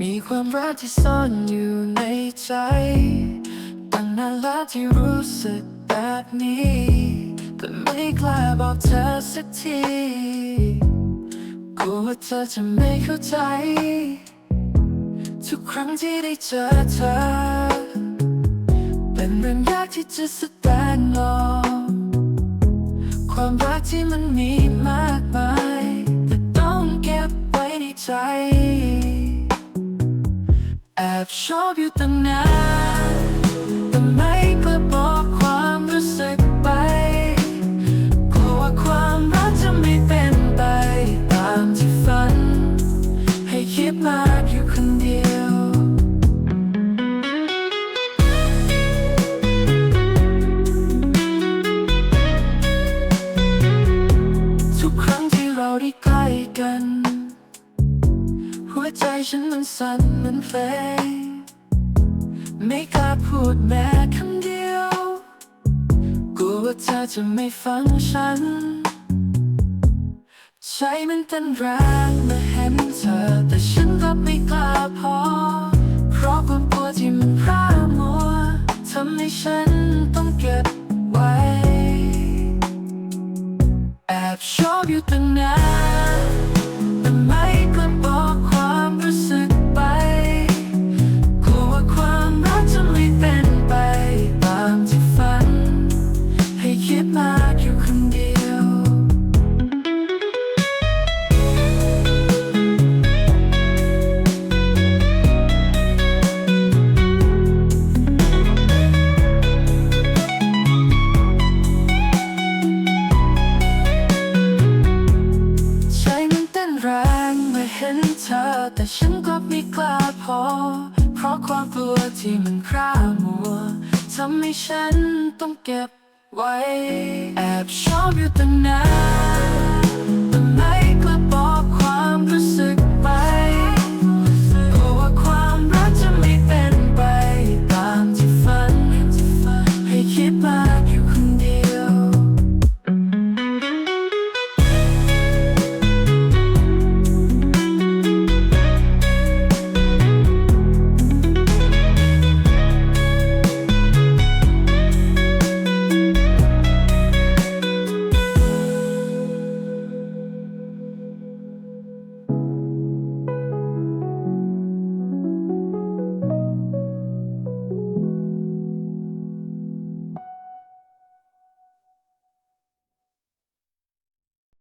มีความรักที่ซ่อนอยู่ในใจ ตั้งนานแล้วที่รู้สึกแบบนี้ แต่ไม่กล้าบอกเธอสักทีกลัวว่าเธอจะไม่เข้าใจ ทุกครั้งที่ได้เจอเธอ เป็นเรื่องยากที่จะแสดงออกความรักที่มันมีมากมายแต่ต้องเก็บไว้ในใจ อบชอบอยู่ตั้งนานแต่ไม่กล้าบอกความรู้สึกไปกลัวว่าความรักจะไม่เป็นไปตามที่ฝัน ให้คิดมากอยู่คนเดียว ทุกครั้งที่เราได้ใกล้กัน ใจฉันมันสั่นมันเฟยไม่กล้าพูดแม้คำเดียวกลัวว่าเธอจะไม่ฟังฉันใจมันเต้นแรงเมื่อเห็นเธอ แต่ฉันก็ไม่กล้าพอ เพราะความกลัวที่มันพร่ามัวทำให้ฉันต้องเก็บไว้ แอบชอบอยู่ตั้งนาน เธอ แต่ฉันก็ไม่กล้าพอ เพราะความกลัวที่มันคร่ามัวทำให้ฉันต้องเก็บไว้ แอบชอบอยู่ตั้งนาน